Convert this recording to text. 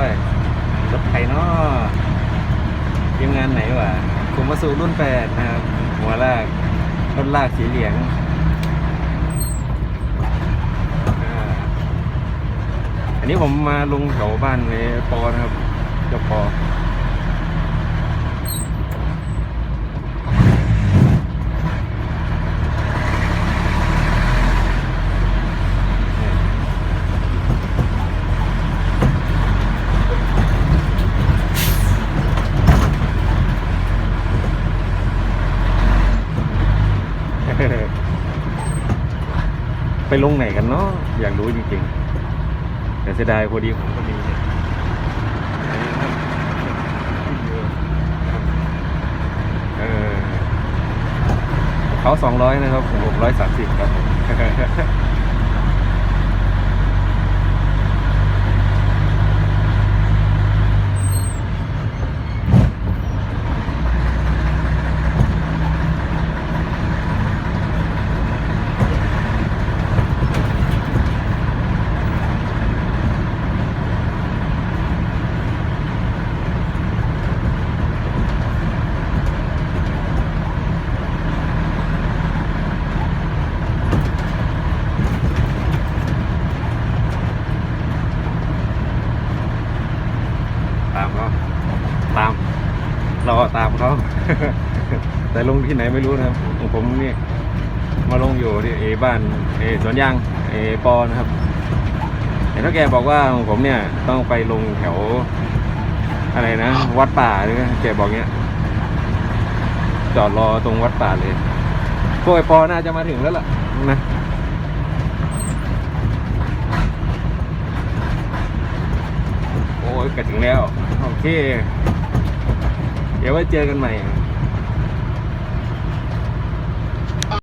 ด้วยรถไถเนาะทีมงานไหนวะคุมาสู่รุ่นแปดนะครับหัวลากรถลากสีเหลืองอันนี้ผมมาลงแถวบ้านเลยปอนะครับเจ้าปอ ไปลงไหนกันเนาะอยากรู้จริงๆแต่เสียดายพอดีผมก็มีเขาสองร้อยนะครับผมร้อยสามสิบครับผม ตามเขาตาม เราตามเขา แต่ลงที่ไหนไม่รู้นะครับของผมนี่มาลงอยู่ที่เอบ้านเอสวนยางเอปอนะครับเห็นท่าแกบอกว่าของผมเนี่ยต้องไปลงแถว อะไรนะ วัดป่าหรือแกบอกเงี้ย จอดรอตรงวัดป่าเลย พวกไอปอน่าจะมาถึงแล้วล่ะนะ โอ้ยใก็ถึงแล้ว โอเค เดี๋ยวไว้เจอกันใหม่